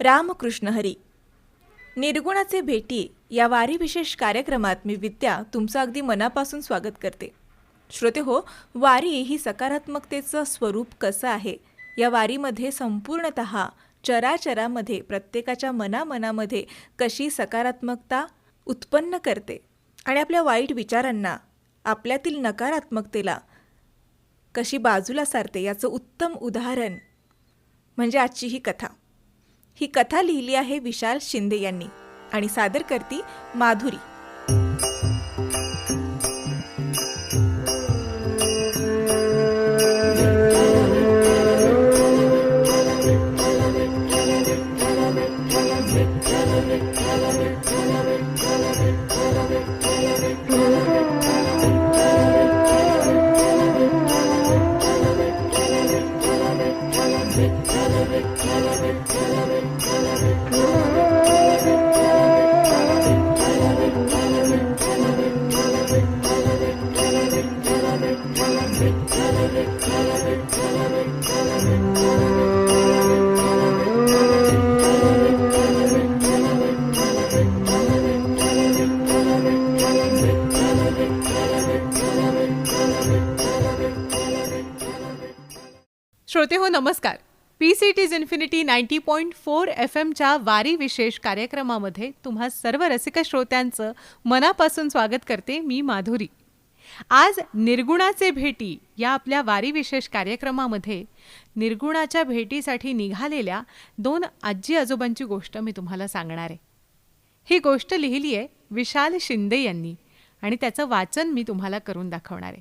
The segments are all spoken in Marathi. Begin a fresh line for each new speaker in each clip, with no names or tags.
रामकृष्ण हरी. निर्गुणाचे भेटी या वारी विशेष कार्यक्रमात मी विद्या तुमचं अगदी मनापासून स्वागत करते. श्रोते हो वारी ही सकारात्मकतेचं स्वरूप कसं आहे? या वारीमध्ये संपूर्णत चराचरामध्ये प्रत्येकाच्या मनामनामध्ये कशी सकारात्मकता उत्पन्न करते? आणि आपल्या वाईट विचारांना आपल्यातील नकारात्मकतेला कशी बाजूला सारते याचं उत्तम उदाहरण म्हणजे आजची ही कथा. ही कथा लिहिली आहे विशाल शिंदे यांनी. आणि सादर करती माधुरी.
नमस्कार. P C T's infinity ninety point four F एमच्या वारी विशेष कार्यक्रमामध्ये तुम्हा सर्व रसिक श्रोत्यांचं मनापासून स्वागत करते मी माधुरी. आज निर्गुणाचे भेटी या आपल्या वारी विशेष कार्यक्रमामध्ये निर्गुणाच्या भेटीसाठी निघालेल्या दोन आजी आजोबांची गोष्ट मी तुम्हाला सांगणार आहे. ही गोष्ट लिहिली आहे विशाल शिंदे यांनी आणि त्याचं वाचन मी तुम्हाला करून दाखवणार आहे.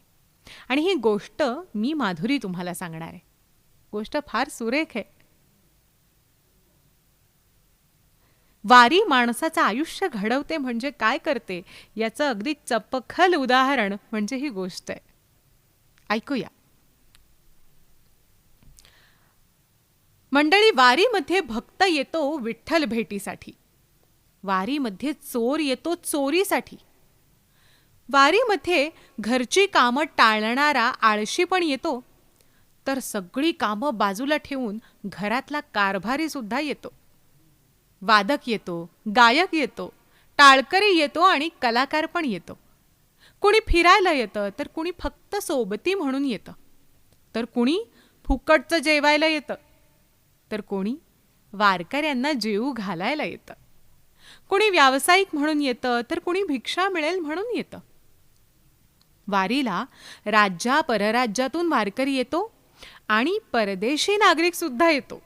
आणि ही गोष्ट मी माधुरी तुम्हाला सांगणार आहे. गोष्ट फार सुरेख आहे. वारी माणसाचं आयुष्य घडवते म्हणजे काय करते? याचं अगदी चपखल उदाहरण म्हणजे ही गोष्ट आहे. ऐकूया. मंडळी वारीमध्ये भक्त येतो विठ्ठल भेटीसाठी. वारीमध्ये चोर येतो चोरीसाठी. वारीमध्ये घरची कामं टाळणारा आळशी पण येतो तर सगळी कामं बाजूला ठेवून घरातला कारभारी सुद्धा येतो. वादक येतो गायक येतो टाळकरी येतो आणि कलाकार पण येतो. कुणी फिरायला येतं तर कुणी फक्त सोबती म्हणून येतं. तर कुणी फुकटचं जेवायला येतं. तर कोणी वारकऱ्यांना जेऊ घालायला येतं. कुणी व्यावसायिक म्हणून येतं तर कुणी भिक्षा मिळेल म्हणून येतं. वारीला राज्या परराज्यातून वारकरी येतो आणि परदेशी नागरिक सुद्धा येतो.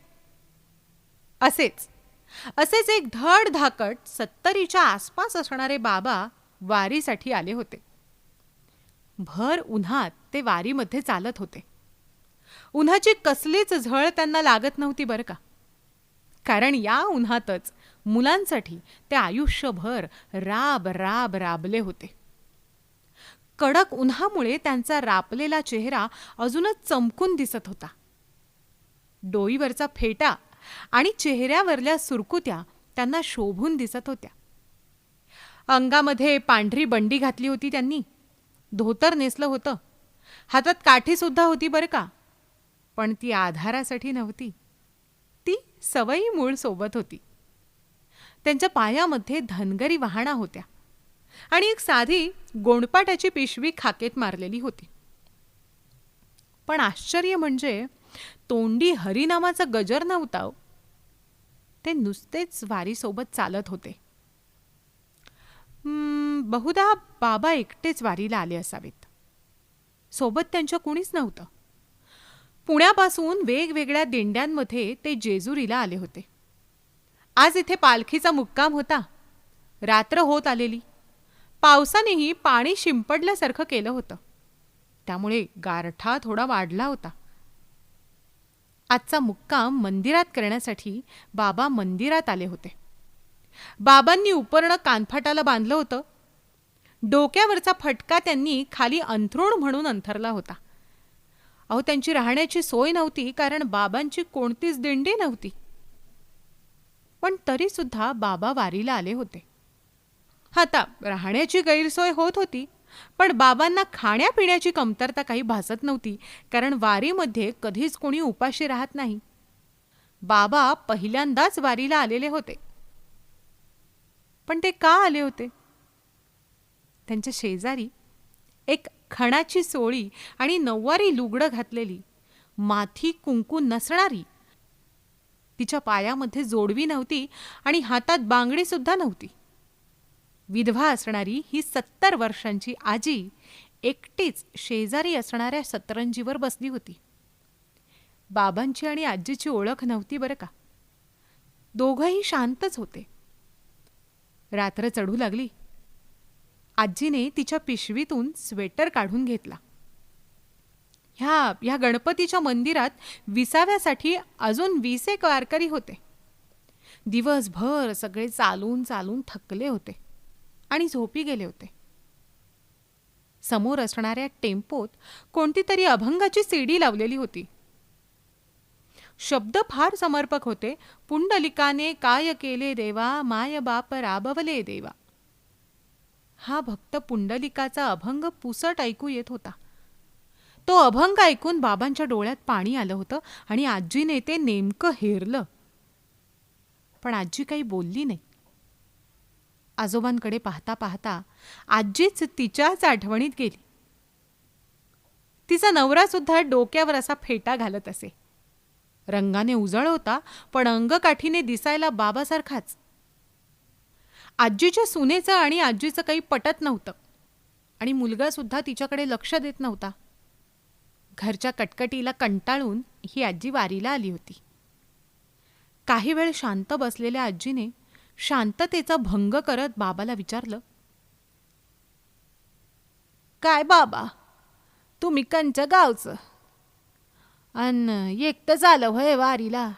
असेच असेच एक धड धाकट सत्तरीच्या आसपास असणारे बाबा वारीसाठी आले होते. भर उन्हात ते वारीमध्ये चालत होते. उन्हाची कसलीच झळ त्यांना लागत नव्हती बरं का. कारण या उन्हातच मुलांसाठी ते आयुष्यभर राब राब राबले होते. कडक उन्हामुळे त्यांचा रापलेला चेहरा अजूनच चमकून दिसत होता. डोईवरचा फेटा आणि चेहऱ्यावरल्या सुरकुत्या त्यांना शोभून दिसत होत्या. अंगामध्ये पांढरी बंडी घातली होती त्यांनी. धोतर नेसलं होतं. हातात काठीसुद्धा होती बरं का? पण ती आधारासाठी नव्हती. ती सवयी मूळ सोबत होती. त्यांच्या पायामध्ये धनगरी वाहणा होत्या. आणि एक साधी गोंडपाटाची पिशवी खाकेत मारलेली होती. पण आश्चर्य म्हणजे तोंडी हरिनामाचा गजर नव्हता हो. ते नुसतेच वारीसोबत चालत होते. बहुधा बाबा एकटेच वारीला आले असावेत. सोबत त्यांच्या कुणीच नव्हतं. पुण्यापासून वेगवेगळ्या दिंड्यांमध्ये ते जेजुरीला आले होते. आज इथे पालखीचा मुक्काम होता. रात्र होत आलेली. पावसानेही पाणी शिंपडल्यासारखं केलं होतं. त्यामुळे गारठा थोडा वाढला होता. आजचा मुक्काम मंदिरात करण्यासाठी बाबा मंदिरात आले होते. बाबांनी उपरणं कानफाटाला बांधलं होतं. डोक्यावरचा फटका त्यांनी खाली अंथरूण म्हणून अंथरला होता. अहो त्यांची राहण्याची सोय नव्हती कारण बाबांची कोणतीच दिंडी नव्हती. पण तरीसुद्धा बाबा वारीला आले होते. आता राहण्याची गैरसोय होत होती पण बाबांना खाण्यापिण्याची कमतरता काही भासत नव्हती कारण वारीमध्ये कधीच कोणी उपाशी राहत नाही. बाबा पहिल्यांदाच वारीला आलेले होते. पण ते का आले होते? त्यांच्या शेजारी एक खणाची सोळी आणि नऊवारी लुगडं घातलेली माथी कुंकू नसणारी तिच्या पायामध्ये जोडवी नव्हती आणि हातात बांगडी सुद्धा नव्हती. विधवा असणारी ही सत्तर वर्षांची आजी एकटीच शेजारी असणाऱ्या सतरंजीवर बसली होती. बाबांची आणि आजीची ओळख नव्हती बरं का. दोघंही शांतच होते. रात्र चढू लागली. आजीने तिच्या पिशवीतून स्वेटर काढून घेतला. ह्या ह्या गणपतीच्या मंदिरात विसाव्यासाठी अजून वीस एक वारकरी होते. दिवसभर सगळे चालून चालून थकले होते. आणि झोपी गेले होते. समोर असणाऱ्या टेम्पोत कोणती तरी अभंगाची सीडी लावलेली होती. शब्द फार समर्पक होते. पुंडलिकाने काय केले देवा? माय बाप राबवले देवा. हा भक्त पुंडलिकाचा अभंग पुसट ऐकू येत होता. तो अभंग ऐकून बाबांच्या डोळ्यात पाणी आलं होतं आणि आजीने ते नेमकं हेरलं. पण आजी काही बोलली नाही. आजोबांकडे पाहता पाहता आजीच तिच्याच आठवणीत गेली. तिचा नवरासुद्धा डोक्यावर असा फेटा घालत असे. रंगाने उजळ होता पण अंगकाठीने दिसायला बाबासारखाच. आजीच्या सुनेचं आणि आजीचं काही पटत नव्हतं आणि मुलगा सुद्धा तिच्याकडे लक्ष देत नव्हता. घरच्या कटकटीला कंटाळून ही आजी वारीला आली होती. काही वेळ शांत बसलेल्या आजीने शांततेचा भंग करत बाबाला विचारलं काय बाबा? तुम्ही कंच्या गावचं अन एकटं झालं व्हय वारीला.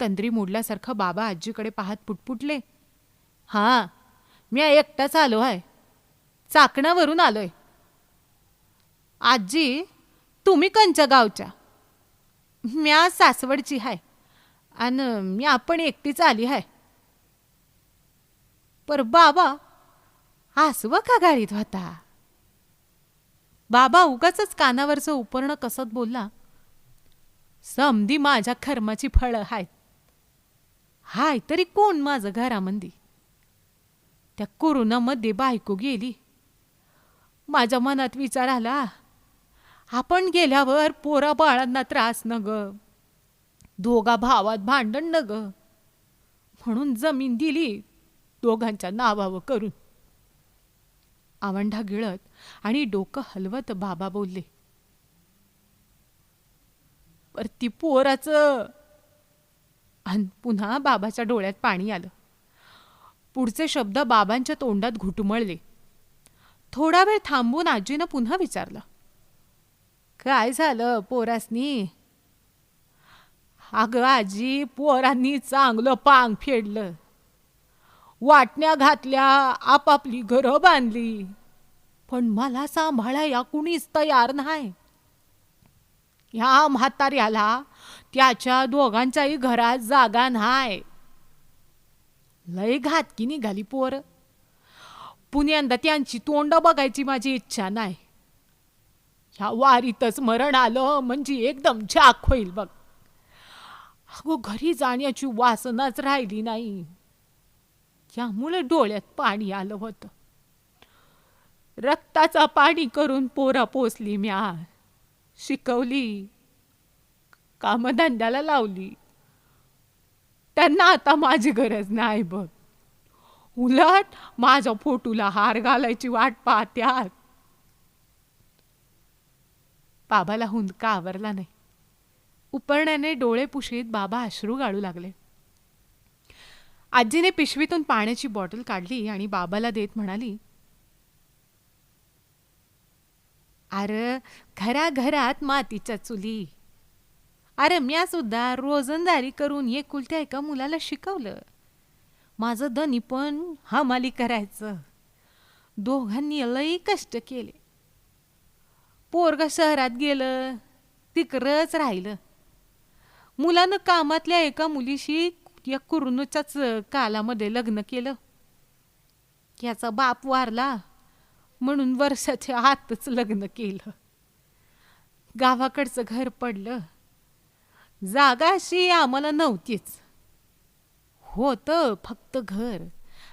तंद्री मोडल्यासारखं बाबा आजीकडे पाहत पुटपुटले हां मी एकटाच आलो आहे. चाकणावरून आलोय. आजी तुम्ही कंच्या गावच्या म्या सासवडची हाय. आणि मी आपण एकटीच आली हाय. पर बाबा हसवं का गाडीत होता? बाबा उगाच कानावरचं उपरणं कसत बोलला समधी माझ्या खर्माची फळं आहेत हाय तरी कोण माझं घरामंदी? त्या कोरोनामध्ये बायको गेली. माझ्या मनात विचार आला आपण गेल्यावर पोरा बाळांना त्रास न ग दोघा भावात भांडण न ग. म्हणून जमीन दिली दोघांच्या नावावं करून. आवंढा गिळत आणि डोकं हलवत बाबा बोलले पर ती पोराचं पुन्हा बाबाच्या डोळ्यात पाणी आलं. पुढचे शब्द बाबांच्या तोंडात घुटमळले. थोडा वेळ थांबून आजीनं पुन्हा विचारलं काय झालं पोरासनी? अगं आजी पोरांनी चांगलं पांग फेडलं. वाटण्या घातल्या आपापली घरं बांधली. पण मला सांभाळाया कुणीच तयार नाही. ह्या म्हाताऱ्याला त्याच्या दोघांच्याही घरात जागा नाही. लय घातकी निघाली पोर. पुण्यांदा त्यांची तोंड बघायची माझी इच्छा नाही. ह्या वारीतच मरण आलं म्हणजे एकदम झाक होईल बघ. अगो घरी जाण्याची वासनाच राहिली नाही. त्यामुळे डोळ्यात पाणी आलं होतं. रक्ताचा पाणी करून पोरा पोचली म्या शिकवली. कामधंद्याला लावली. त्यांना आता माझी गरज नाही बघ. उलट माझ्या फोटूला हार घालायची वाट पाहत्यात. बाबाला हुंदका आवरला नाही. उपरण्याने डोळे पुशीत बाबा अश्रू गाळू लागले. आजीने पिशवीतून पाण्याची बॉटल काढली आणि बाबाला देत म्हणाली अरे घराघरात मातीच्या चुली. अरे म्या सुद्धा रोजंदारी करून एकुलत्या एका मुलाला शिकवलं. माझं धनी पण हमाली करायचं. दोघांनी लई कष्ट केले. पोरग शहरात गेलं तिकडंच राहिलं. मुलानं कामातल्या एका मुलीशी या कुरणूच्याच कालामध्ये लग्न केलं. याचा बाप वारला म्हणून वर्षाच्या आतच लग्न केलं. गावाकडचं घर पडलं. जागा अशी आम्हाला नव्हतीच. होतं फक्त घर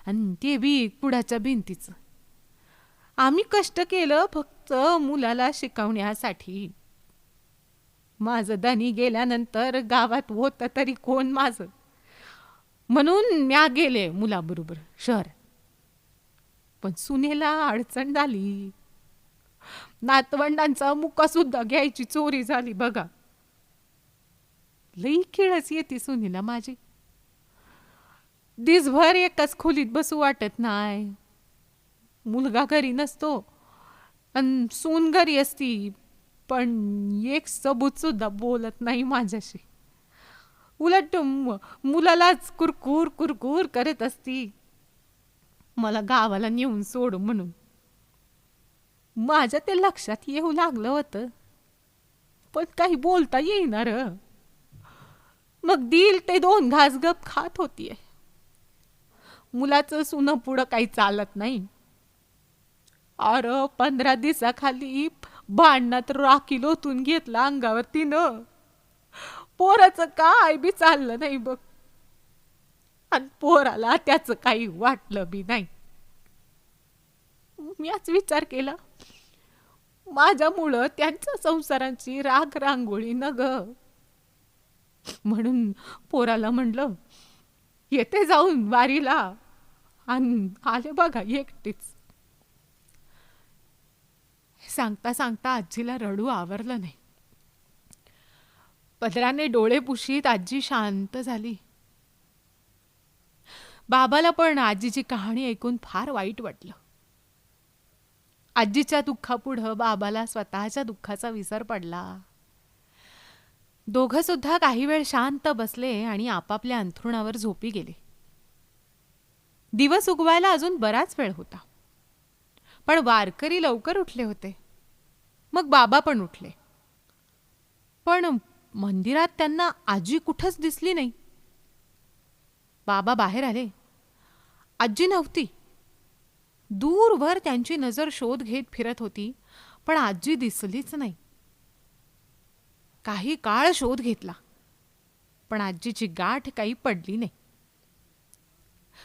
आणि ते बी कुडाच्या भिंतीचं. आम्ही कष्ट केलं फक्त मुलाला शिकवण्यासाठी. माझं धनी गेल्यानंतर गावात होतं तरी कोण माझं? म्हणून म्या गेले मुलाबरोबर शहर. पण सुनेला अडचण झाली. नातवंडांचा मुका सुद्धा घ्यायची चोरी झाली बघा. लई खेळच येते सुनीला माझी. दिसभर एकाच खोलीत बसू वाटत नाही मुलगा घरी नसतो आणि सून घरी असती पण एक सबूत सुद्धा बोलत नाही माझ्याशी. उलट मुलालाच कुरकुर कुरकुर करत असती. मला गावाला नेऊन सोड म्हणून. माझ्या ते लक्षात येऊ लागलं होतं. पण काही बोलता येईनार मग दिल ते दोन घास गप खात होतीये. मुलाचं सुनं पुढं काही चालत नाही. अरे पंधरा दिवसाखाली भांडणात राखी लोतून घेतला अंगावर तिनं पोराचं काय बी चाललं नाही बघ. आणि पोराला त्याच काही वाटलं बी नाही. मीच विचार केला माझ्यामुळं त्यांच्या संसारांची राग रांगोळी न ग. म्हणून पोराला म्हणलं येते जाऊन वारीला. आणि आले बघा एकटीच. सांगता सांगता आजीला रडू आवरलं नाही. पदराने डोळे पुशीत आजी शांत झाली. बाबाला पण आजीची कहाणी ऐकून फार वाईट वाटलं. आजीच्या दुःखापुढं बाबाला स्वतःच्या दुःखाचा विसर पडला. दोघं सुद्धा काही वेळ शांत बसले आणि आपापल्या अंथरुणावर झोपी गेले. दिवस उगवायला अजून बराच वेळ होता. पण वारकरी लवकर उठले होते. मग बाबा पण उठले. पण मंदिरात त्यांना आजी कुठंच दिसली नाही. बाबा बाहेर आले. आजी नव्हती. दूरवर त्यांची नजर शोध घेत फिरत होती पण आजी दिसलीच नाही. काही काळ शोध घेतला पण आजीची गाठ काही पडली नाही.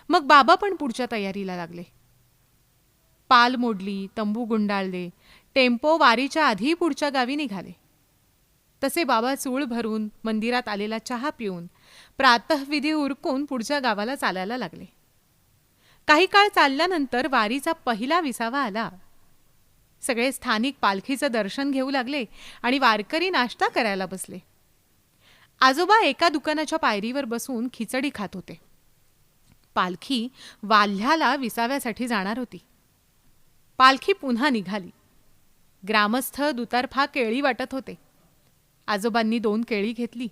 मग बाबा पण पुढच्या तयारीला लागले. पाल मोडली तंबू गुंडाळले टेम्पो वारीच्या आधी पुढच्या गावी निघाले. तसे बाबा चूळ भरून मंदिरात आलेला चहा पिऊन प्रातःविधी उरकून पुढच्या गावाला चालायला लागले. काही काळ चालल्यानंतर वारीचा पहिला विसावा आला. सगळे स्थानिक पालखीचं दर्शन घेऊ लागले आणि वारकरी नाश्ता करायला बसले. आजोबा एका दुकानाच्या पायरीवर बसून खिचडी खात होते. पालखी वाल्ह्याला विसाव्यासाठी जाणार होती. पालखी पुन्हा निघाली. ग्रामस्थ दुतर्फा केळी वाटत होते. आजोबांनी दोन केळी घेतली.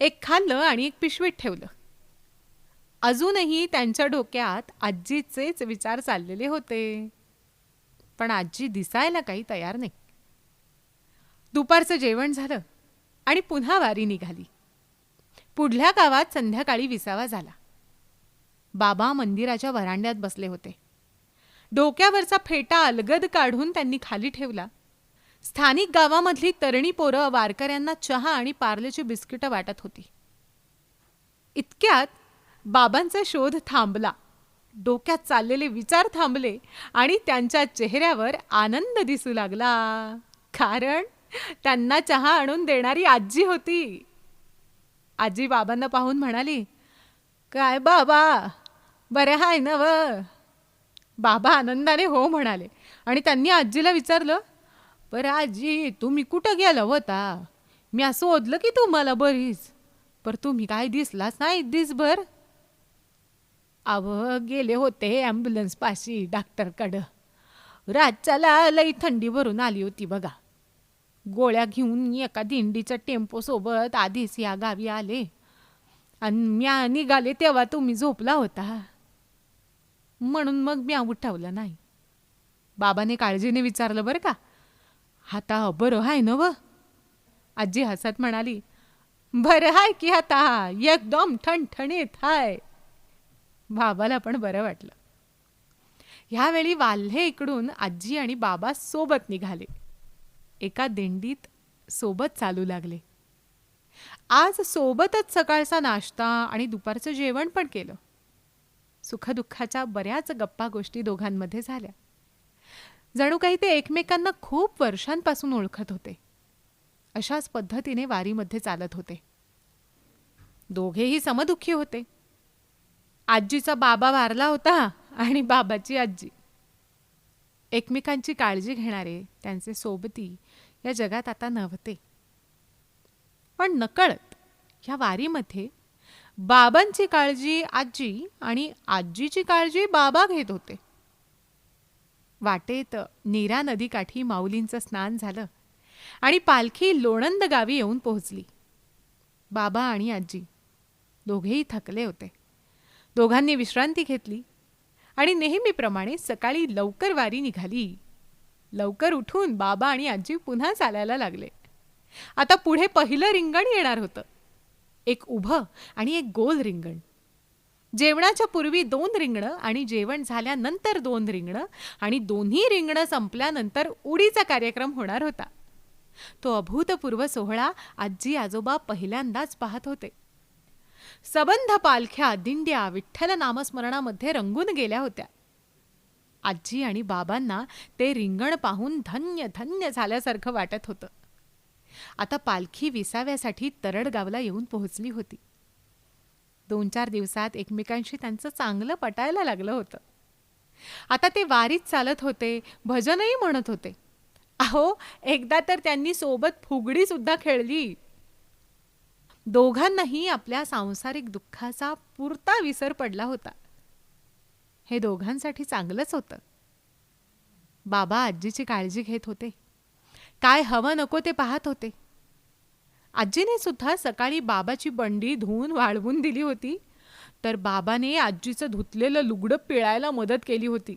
एक खाल्लं आणि एक पिशवीत ठेवलं. अजूनही त्यांच्या डोक्यात आजीचेच विचार चाललेले होते. पण आजी दिसायला काही तयार नाही. दुपारचं जेवण झालं आणि पुन्हा वारी निघाली. पुढल्या गावात संध्याकाळी विसावा झाला. बाबा मंदिराच्या वरांड्यात बसले होते. डोक्यावरचा फेटा अलगद काढून त्यांनी खाली ठेवला. स्थानिक गावामधली तरणी पोरं वारकऱ्यांना चहा आणि पार्लेची बिस्किटं वाटत होती. इतक्यात बाबांचा शोध थांबला. डोक्यात चाललेले विचार थांबले आणि त्यांच्या चेहऱ्यावर आनंद दिसू लागला. कारण त्यांना चहा आणून देणारी आजी होती. आजी बाबांना पाहून म्हणाली काय बाबा? बरं हाय ना व बाबा आनंदाने हो म्हणाले आणि त्यांनी आजीला विचारलं बरं आजी तुम्ही कुठं गेला होता? मी असं ओदलं की तुम्हाला बरीच. पर तुम्ही काय दिसलाच नाही दिसभर. अव गेले होते ॲम्ब्युलन्स पाशी डॉक्टरकडं रातच्याला लई थंडी भरून आली होती बघा. गोळ्या घेऊन एका दिंडीच्या टेम्पोसोबत आधीच या गावी आले. आणि म्या निघाले तेव्हा तुम्ही झोपला होता. म्हणून मग म्या उठवलं नाही. बाबाने काळजीने विचारलं बरं का? हाता बरं आहे ना व आजी हसत म्हणाली बरं हाय की आता एकदम ठणठणीत हाय. बाबाला पण बरं वाटलं. ह्यावेळी वाल्हे इकडून आजी आणि बाबा सोबत निघाले. एका दिंडीत सोबत चालू लागले. आज सोबतच सकाळचा नाश्ता आणि दुपारचं जेवण पण केलं. सुखदुःखाच्या बऱ्याच गप्पा गोष्टी दोघांमध्ये झाल्या. जणू काही ते एकमेकांना खूप वर्षांपासून ओळखत होते. अशाच पद्धतीने वारीमध्ये चालत होते. दोघेही समदुःखी होते. आजीचा बाबा वारला होता आणि बाबाची आजी. एकमेकांची काळजी घेणारे त्यांचे सोबती या जगात आता नव्हते. पण नकळत ह्या वारीमध्ये बाबांची काळजी आजी आणि आजीची काळजी बाबा घेत होते. वाटेत नीरा नदीकाठी माऊलींचं स्नान झालं आणि पालखी लोणंद गावी येऊन पोहोचली. बाबा आणि आजी दोघेही थकले होते. दोघांनी विश्रांती घेतली आणि नेहमीप्रमाणे सकाळी लवकर वारी निघाली. लवकर उठून बाबा आणि आजी पुन्हा चालायला लागले. आता पुढे पहिलं रिंगण येणार होतं. एक उभं आणि एक गोल रिंगण. जेवणाच्या पूर्वी दोन रिंगणं आणि जेवण झाल्यानंतर दोन रिंगणं आणि दोन्ही रिंगणं संपल्यानंतर उडीचा कार्यक्रम होणार होता. तो अभूतपूर्व सोहळा आजी आजोबा पहिल्यांदाच पाहत होते. सबंध पालख्या दिंड्या विठ्ठल नामस्मरणामध्ये रंगून गेल्या होत्या. आजी आणि बाबांना ते रिंगण पाहून धन्य धन्य झाल्यासारखं वाटत होतं. आता पालखी विसाव्यासाठी तरडगावला येऊन पोहोचली होती. दोन चार दिवसात एकमेकांशी त्यांचं चांगलं पटायला लागलं होतं. आता ते वारीत चालत होते भजनही म्हणत होते. अहो एकदा तर त्यांनी सोबत फुगडी सुद्धा खेळली. दोघांनाही आपल्या सांसारिक दुःखाचा पुरता विसर पडला होता. हे दोघांसाठी चांगलंच होतं. बाबा आजीची काळजी घेत होते. काय हवं नको ते पाहत होते. आजीने सुद्धा सकाळी बाबाची बंडी धुवून वाळवून दिली होती. तर बाबाने आजीचं धुतलेलं लुगडं पिळायला मदत केली होती.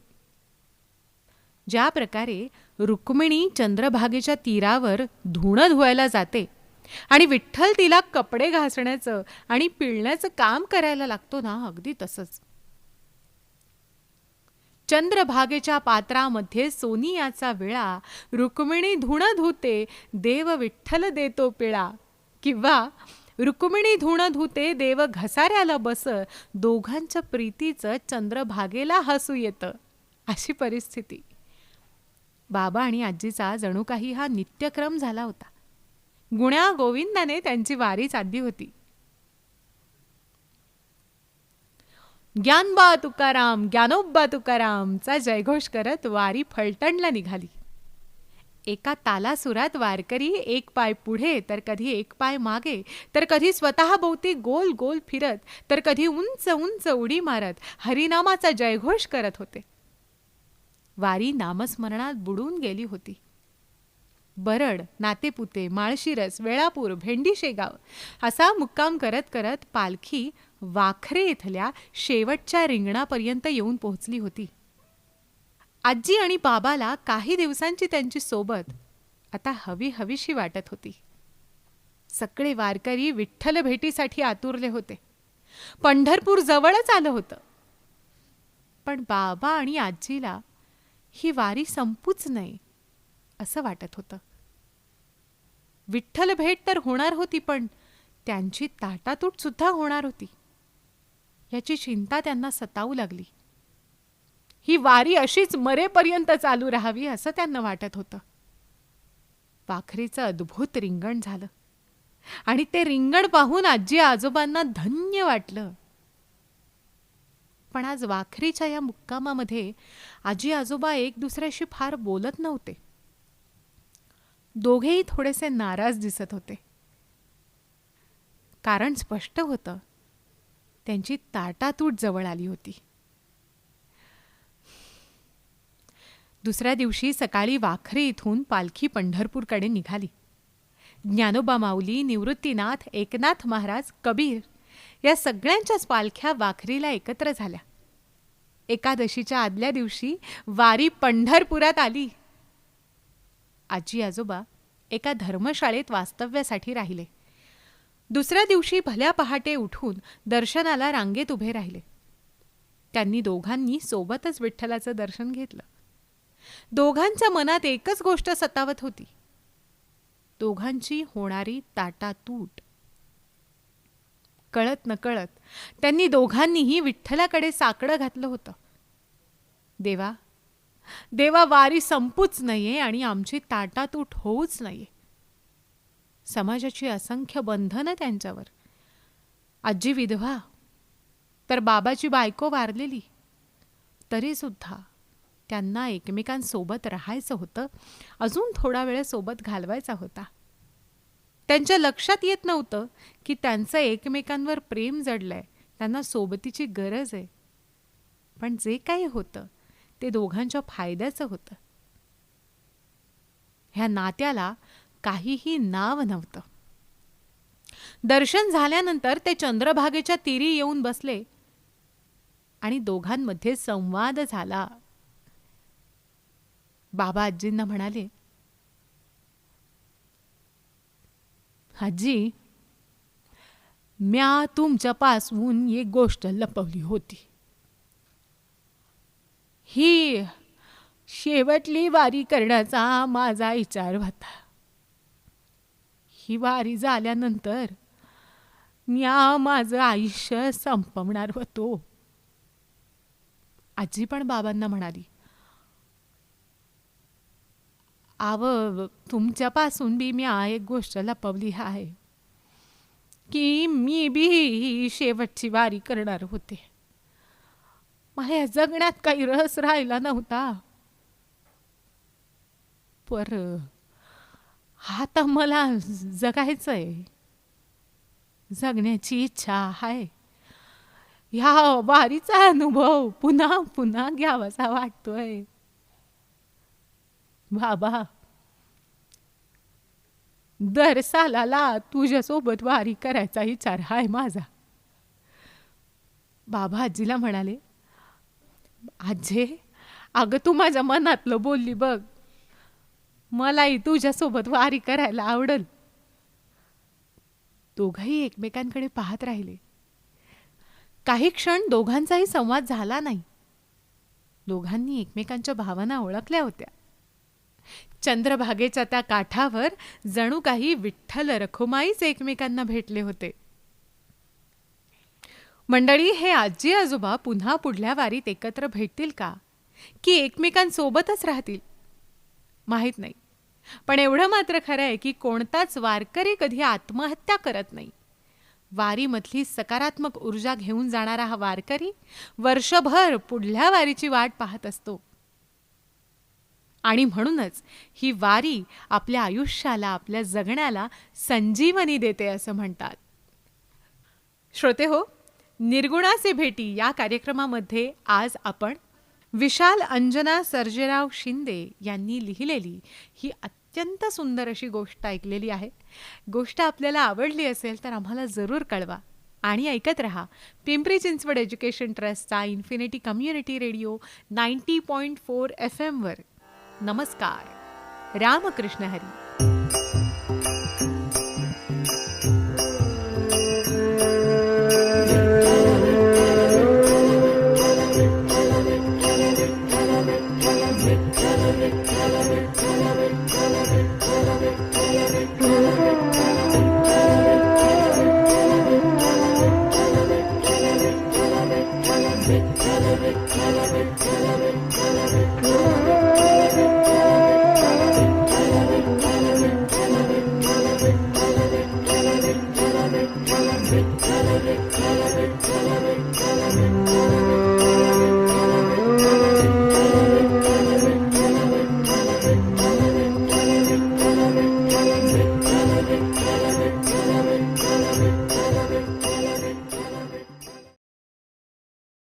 ज्या प्रकारे रुक्मिणी चंद्रभागेच्या तीरावर धुणं धुवायला जाते आणि विठ्ठल तिला कपडे घासण्याचं आणि पिळण्याचं काम करायला लागतो ना अगदी तसंच. चंद्रभागेच्या पात्रामध्ये सोनियाचा विळा रुक्मिणी धुणं धुते देव विठ्ठल देतो पिळा किंवा रुक्मिणी धुण धुते देव घसाऱ्याला बस दोघांच्या प्रीतीचं चंद्रभागेला हसू येतं. अशी परिस्थिती. बाबा आणि आजीचा जणू काही हा नित्यक्रम झाला होता. गुण्या गोविंदाने त्यांची वारी साधली होती. ज्ञानबा तुकाराम ज्ञानोबा तुकारामचा जयघोष करत वारी फलटणला निघाली. एका तालासुरात वारकरी एक पाय पुढे तर कधी एक पाय मागे तर कधी स्वतःभोवती गोल गोल फिरत तर कधी उंच उंच उडी मारत हरिनामाचा जयघोष करत होते. वारी नामस्मरणात बुडून गेली होती. बरड नातेपुते माळशिरस वेळापूर भेंडी शेगाव असा मुक्काम करत करत पालखी वाखरे इथल्या शेवटच्या रिंगणापर्यंत येऊन पोहोचली होती. आजी आणि बाबाला काही दिवसांची त्यांची सोबत आता हवी हवीशी वाटत होती. सगळे वारकरी विठ्ठल भेटीसाठी आतुरले होते. पंढरपूर जवळच आलं होतं. पण बाबा आणि आजीला ही वारी संपूच नये असं वाटत होतं. विठ्ठल भेट तर होणार होती पण त्यांची ताटातूट सुद्धा होणार होती. याची चिंता त्यांना सतावू लागली. ही वारी अशीच मरेपर्यंत चालू राहावी असं त्यांना वाटत होतं. वाखरीचं अद्भुत रिंगण झालं. आणि ते रिंगण पाहून आजी आजोबांना धन्य वाटलं. पण आज वाखरीच्या या मुक्कामामध्ये आजी आजोबा एक दुसऱ्याशी फार बोलत नव्हते. दोघेही थोडेसे नाराज दिसत होते. कारण स्पष्ट होतं त्यांची ताटातूट जवळ आली होती. दुसऱ्या दिवशी सकाळी वाखरे इथून पालखी पंढरपूरकडे निघाली. ज्ञानोबा माऊली निवृत्तीनाथ एकनाथ महाराज कबीर या सगळ्यांच्याच पालख्या वाखरीला एकत्र झाल्या. एकादशीच्या आदल्या दिवशी वारी पंढरपुरात आली. आजी आजोबा एका धर्मशाळेत वास्तव्यासाठी राहिले. दुसऱ्या दिवशी भल्या पहाटे उठून दर्शनाला रांगेत उभे राहिले. त्यांनी दोघांनी सोबतच विठ्ठलाचं दर्शन घेतलं. दोघांच्या मनात एकच गोष्ट सतावत होती. दोघांची होणारी ताटातूट. कळत नकळत त्यांनी दोघांनीही विठ्ठलाकडे साकडं घातलं होतं. देवा देवा वारी संपूच नाहीये आणि आमची ताटातूट होऊच नाहीये समाजाची असंख्य बंधनं त्यांच्यावर. आजी विधवा तर बाबाची बायको वारलेली तरी सुद्धा त्यांना एकमेकांसोबत राहायचं होतं. अजून थोडा वेळ सोबत घालवायचा होता. त्यांच्या लक्षात येत नव्हतं की त्यांचं एकमेकांवर प्रेम जडलंय. त्यांना सोबतीची गरज आहे. पण जे काही होतं ते दोघांच्या फायद्याचं होतं. ह्या नात्याला काहीही नाव नव्हतं. दर्शन झाल्यानंतर ते चंद्रभागेच्या तीरी येऊन बसले आणि दोघांमध्ये संवाद झाला. बाबा आजींना म्हणाले आजी म्या तुमच्यापासून एक गोष्ट लपवली होती. ही शेवटली वारी करण्याचा माझा विचार होता. ही वारी झाल्यानंतर म्या माझं आयुष्य संपवणार होतो. आजी पण बाबांना म्हणाली आव तुमच्यापासून बी मी एक गोष्ट लपवली आहे. की मी बी ही शेवटची वारी करणार होते. माझ्या जगण्यात काही रस राहिला नव्हता. पर आता मला जगायचं आहे जगण्याची इच्छा आहे. ह्या वारीचा अनुभव पुन्हा पुन्हा घ्यावासा वाटतोय. बाबा दर सालाला तुझ्यासोबत वारी करायचा विचार आहे माझा. बाबा आजीला म्हणाले आजे अगं तू माझ्या मनातलं बोलली बघ. मलाही तुझ्यासोबत वारी करायला आवडल. दोघंही एकमेकांकडे पाहत राहिले. काही क्षण दोघांचाही संवाद झाला नाही. दोघांनी एकमेकांच्या भावना ओळखल्या होत्या. चंद्रभागेच्या त्या काठावर जणू काही विठ्ठल रखुमाईच एकमेकांना भेटले होते. मंडळी हे आजी आजोबा पुन्हा पुढल्या वारीत एकत्र भेटतील का? की एकमेकांसोबतच राहतील? माहीत नाही. पण एवढं मात्र खरं आहे की कोणताच वारकरी कधी आत्महत्या करत नाही. वारीमधली सकारात्मक ऊर्जा घेऊन जाणारा हा वारकरी वर्षभर पुढल्या वारीची वाट पाहत असतो. आणि म्हणूनच ही वारी आपल्या आयुष्याला आपल्या जगण्याला संजीवनी देते असं म्हणतात. श्रोते हो निर्गुणाचे भेटी या कार्यक्रमामध्ये आज आपण विशाल अंजना सर्जेराव शिंदे यांनी लिहिलेली ही अत्यंत सुंदर अशी गोष्ट ऐकलेली आहे. गोष्ट आपल्याला आवडली असेल तर आम्हाला जरूर कळवा आणि ऐकत रहा पिंपरी चिंचवड एज्युकेशन ट्रस्टचा infinity community radio ninety point four F एमवर नमस्कार. रामकृष्ण हरी.